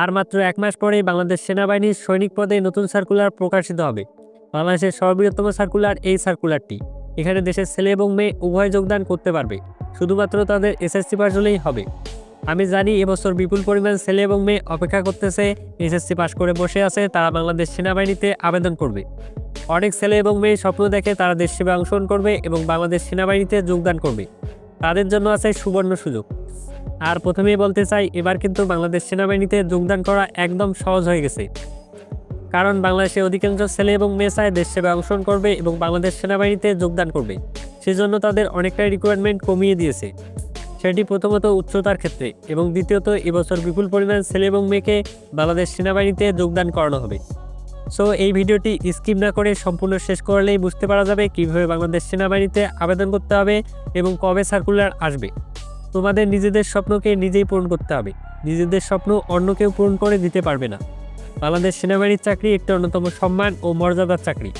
আর মাত্র এক মাস পরেই বাংলাদেশ সেনাবাহিনীর সৈনিক পদে নতুন সার্কুলার প্রকাশিত হবে। বাংলাদেশের সর্ববৃহত্তম সার্কুলার এই সার্কুলারটি এখানে দেশের ছেলে এবং মেয়ে উভয় যোগদান করতে পারবে। শুধুমাত্র তাদের এসএসসি পাস হলেই হবে। আমি জানি এবছর বিপুল পরিমাণ ছেলে এবং মেয়ে অপেক্ষা করতেছে, এসএসসি পাস করে বসে আছে, তারা বাংলাদেশ সেনাবাহিনীতে আবেদন করবে। অনেক ছেলে এবং মেয়ে স্বপ্ন দেখে তারা দেশ সেবা অংশগ্রহণ করবে এবং বাংলাদেশ সেনাবাহিনীতে যোগদান করবে। তাদের জন্য আছে সুবর্ণ সুযোগ। আর প্রথমেই বলতে চাই, এবার কিন্তু বাংলাদেশ সেনাবাহিনীতে যোগদান করা একদম সহজ হয়ে গেছে। কারণ বাংলাদেশের অধিকাংশ ছেলে এবং মেয়ে দেশ সেবা অংশগ্রহণ করবে এবং বাংলাদেশ সেনাবাহিনীতে যোগদান করবে। সেজন্য তাদের অনেকটাই রিকোয়ারমেন্ট কমিয়ে দিয়েছে। সেটি প্রথমত উচ্চতার ক্ষেত্রে এবং দ্বিতীয়ত, এবছর বিপুল পরিমাণ ছেলে এবং মেয়েকে বাংলাদেশ সেনাবাহিনীতে যোগদান করানো হবে। সো এই ভিডিওটি স্কিপ না করে সম্পূর্ণ শেষ করলেই বুঝতে পারা যাবে কীভাবে বাংলাদেশ সেনাবাহিনীতে আবেদন করতে হবে এবং কবে সার্কুলার আসবে। তোমাদের নিজেদের স্বপ্নকে নিজেই পূরণ করতে হবে। নিজেদের স্বপ্ন অন্য কেউ পূরণ করে দিতে পারবে না। বাংলাদেশ সেনাবাহিনীর চাকরি একটি অন্যতম সম্মান ও মর্যাদার চাকরি।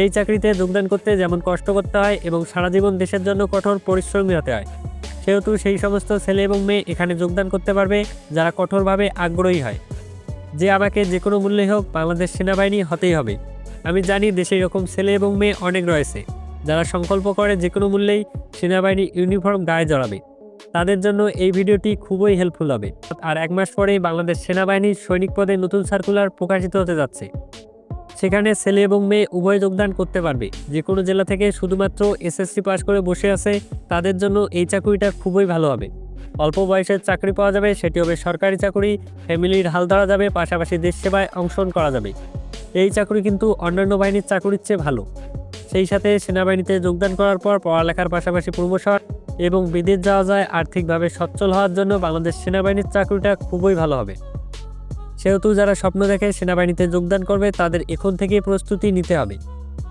এই চাকরিতে যোগদান করতে যেমন কষ্ট করতে হয় এবং সারা জীবন দেশের জন্য কঠোর পরিশ্রমী হতে হয়, সেহেতু সেই সমস্ত ছেলে এবং মেয়ে এখানে যোগদান করতে পারবে যারা কঠোরভাবে আগ্রহী হয়। যে আমাকে যে কোনো মূল্যে হোক বাংলাদেশ সেনাবাহিনী হতেই হবে। আমি জানি দেশে এরকম ছেলে এবং মেয়ে অনেক রয়েছে, যারা সংকল্প করে যে কোনো মূল্যেই সেনাবাহিনী ইউনিফর্ম গায়ে জড়াবে। তাদের জন্য এই ভিডিওটি খুবই হেল্পফুল হবে। আর এক মাস পরেই বাংলাদেশ সেনাবাহিনীর সৈনিক পদে নতুন সার্কুলার প্রকাশিত হতে যাচ্ছে। সেখানে ছেলে এবং মেয়ে উভয় যোগদান করতে পারবে। যে কোনো জেলা থেকে শুধুমাত্র এসএসসি পাস করে বসে আছে, তাদের জন্য এই চাকরিটা খুবই ভালো হবে। অল্প বয়সের চাকরি পাওয়া যাবে, সেটি হবে সরকারি চাকরি, ফ্যামিলির হাল ধরা যাবে, পাশাপাশি দেশ সেবায় অংশগ্রহণ করা যাবে। এই চাকরি কিন্তু অন্যান্য বাহিনীর চাকরির চেয়ে ভালো। সেই সাথে সেনাবাহিনীতে যোগদান করার পর পড়ালেখার পাশাপাশি প্রমোশন এবং বিদেশ যাওয়া যায় আর্থিকভাবে সচ্ছল হওয়ার জন্য বাংলাদেশ সেনাবাহিনীর চাকরিটা খুবই ভালো হবে। সেহেতু যারা স্বপ্ন দেখে সেনাবাহিনীতে যোগদান করবে, তাদের এখন থেকেই প্রস্তুতি নিতে হবে।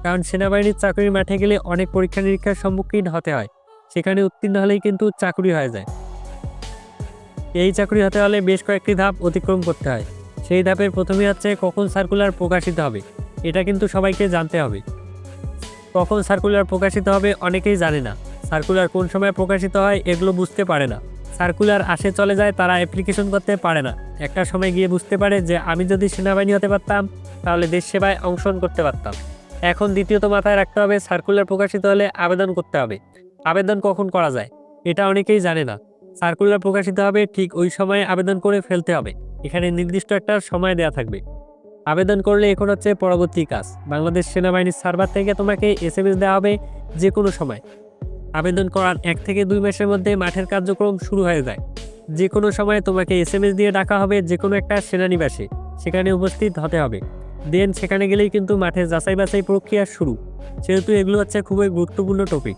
কারণ সেনাবাহিনীর চাকরির মাঠে গেলে অনেক পরীক্ষা নিরীক্ষার সম্মুখীন হতে হয়। সেখানে উত্তীর্ণ হলেই কিন্তু চাকরি হয়ে যায়। এই চাকরি হতে হলে বেশ কয়েকটি ধাপ অতিক্রম করতে হয়। সেই ধাপের প্রথমে হচ্ছে কখন সার্কুলার প্রকাশিত হবে। এটা কিন্তু সবাইকে জানতে হবে। কখন সার্কুলার প্রকাশিত হবে অনেকেই জানে না। সার্কুলার কোন সময় প্রকাশিত হয় এগুলো বুঝতে পারে না। সার্কুলার আসে চলে যায় তারা অ্যাপ্লিকেশন করতে পারে না। একটা সময় গিয়ে বুঝতে পারে যে আমি যদি সেনাবাহিনী হতে পারতাম, তাহলে দেশ সেবায় অংশগ্রহণ করতে পারতাম। এখন দ্বিতীয়ত মাথায় রাখতে হবে, সার্কুলার প্রকাশিত হলে আবেদন করতে হবে। আবেদন কখন করা যায়? এটা অনেকেই জানে না। সার্কুলার প্রকাশিত হবে ঠিক ওই সময়ে আবেদন করে ফেলতে হবে। এখানে নির্দিষ্ট একটা সময় দেওয়া থাকবে। আবেদন করলে এখন হচ্ছে পরবর্তী কাজ। বাংলাদেশ সেনাবাহিনীর সার্ভার থেকে তোমাকে এস এম এস দেওয়া হবে যে কোনো সময়। আবেদন করার এক থেকে দুই মাসের মধ্যে মাঠের কার্যক্রম শুরু হয়ে যায়। যে কোনো সময় তোমাকে এস দিয়ে ডাকা হবে যে কোনো একটা সেনানিবাসে। সেখানে উপস্থিত হতে হবে। দেন সেখানে গেলেই কিন্তু মাঠের যাচাই বাছাই প্রক্রিয়া শুরু। সেহেতু এগুলো হচ্ছে খুবই গুরুত্বপূর্ণ টপিক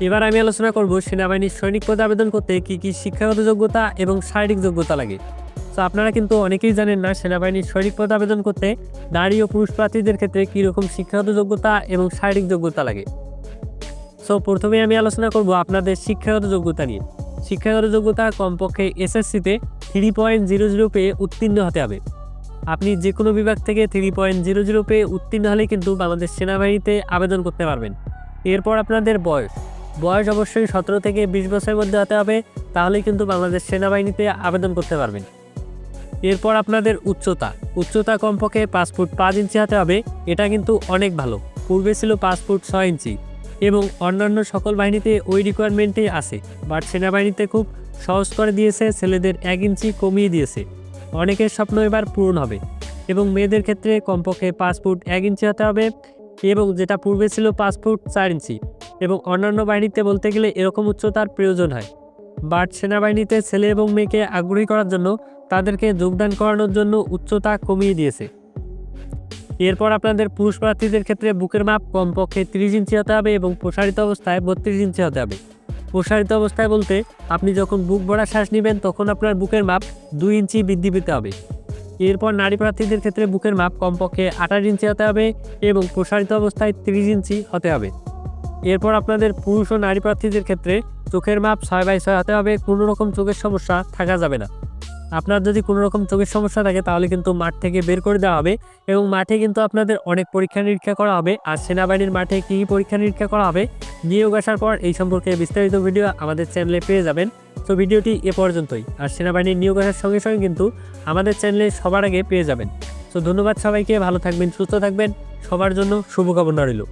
এবার আমি আলোচনা করব সেনাবাহিনীর সৈনিক পদে আবেদন করতে কী কী শিক্ষাগত যোগ্যতা এবং শারীরিক যোগ্যতা লাগে। তো আপনারা কিন্তু অনেকেই জানেন না সেনাবাহিনীর সৈনিক পদে আবেদন করতে নারী ও পুরুষ প্রার্থীদের ক্ষেত্রে কীরকম শিক্ষাগত যোগ্যতা এবং শারীরিক যোগ্যতা লাগে। সো প্রথমে আমি আলোচনা করব আপনাদের শিক্ষাগত যোগ্যতা নিয়ে। শিক্ষাগত যোগ্যতা কমপক্ষে এসএসসিতে থ্রি পয়েন্ট জিরো জিরো পেয়ে উত্তীর্ণ হতে হবে। আপনি যে কোনো বিভাগ থেকে থ্রি পয়েন্ট জিরো জিরো পেয়ে উত্তীর্ণ হলে কিন্তু বাংলাদেশ সেনাবাহিনীতে আবেদন করতে পারবেন। এরপর আপনাদের বয়স। বয়স অবশ্যই সতেরো থেকে বিশ বছরের মধ্যে হতে হবে, তাহলেই কিন্তু বাংলাদেশ সেনাবাহিনীতে আবেদন করতে পারবেন। এরপর আপনাদের উচ্চতা। উচ্চতা কমপক্ষে পাঁচ ফুট পাঁচ ইঞ্চি হতে হবে, এটা কিন্তু অনেক ভালো। পূর্বে ছিল পাঁচ ফুট ছয় ইঞ্চি। এবং অন্যান্য সকল বাহিনীতে ওই রিকোয়ারমেন্টেই আছে। বাট সেনাবাহিনীতে খুব সহজ করে দিয়েছে, ছেলেদের এক ইঞ্চি কমিয়ে দিয়েছে। অনেকের স্বপ্ন এবার পূরণ হবে এবং মেয়েদের ক্ষেত্রে কমপক্ষে পাঁচ ফুট এক ইঞ্চি হতে হবে এবং যেটা পূর্বে ছিল পাঁচ ফুট চার ইঞ্চি এবং অন্যান্য বাহিনীতে বলতে গেলে এরকম উচ্চতার প্রয়োজন হয়। বাট সেনাবাহিনীতে ছেলে এবং মেয়েকে আগ্রহী করার জন্য তাদেরকে যোগদান করানোর জন্য উচ্চতা কমিয়ে দিয়েছে। এরপর আপনাদের পুরুষ প্রার্থীদের ক্ষেত্রে বুকের মাপ কমপক্ষে তিরিশ ইঞ্চি হতে হবে এবং প্রসারিত অবস্থায় বত্রিশ ইঞ্চি হতে হবে। প্রসারিত অবস্থায় বলতে, আপনি যখন বুক ভরা শ্বাস নেবেন, তখন আপনার বুকের মাপ দুই ইঞ্চি বৃদ্ধি পেতে হবে। এরপর নারী প্রার্থীদের ক্ষেত্রে বুকের মাপ কমপক্ষে আঠাশ ইঞ্চি হতে হবে এবং প্রসারিত অবস্থায় তিরিশ ইঞ্চি হতে হবে। এরপর আপনাদের পুরুষ ও নারী প্রার্থীদের ক্ষেত্রে চোখের মাপ ছয় বাই ছয় হতে হবে, কোনো রকম চোখের সমস্যা থাকা যাবে না। আপনার যদি কোনো রকম চোখের সমস্যা থাকে, তাহলে কিন্তু মাঠ থেকে বের করে দেওয়া হবে এবং মাঠে কিন্তু আপনাদের অনেক পরীক্ষা নিরীক্ষা করা হবে আর সেনাবাহিনীর মাঠে কী কী পরীক্ষা নিরীক্ষা করা হবে নিয়োগ আসার পর এই সম্পর্কে বিস্তারিত ভিডিও আমাদের চ্যানেলে পেয়ে যাবেন। তো ভিডিওটি এ পর্যন্তই। আর সেনাবাহিনীর নিয়োগ আসার সঙ্গে সঙ্গে কিন্তু আমাদের চ্যানেলে সবার আগে পেয়ে যাবেন। তো ধন্যবাদ সবাইকে, ভালো থাকবেন, সুস্থ থাকবেন। সবার জন্য শুভকামনা রইল।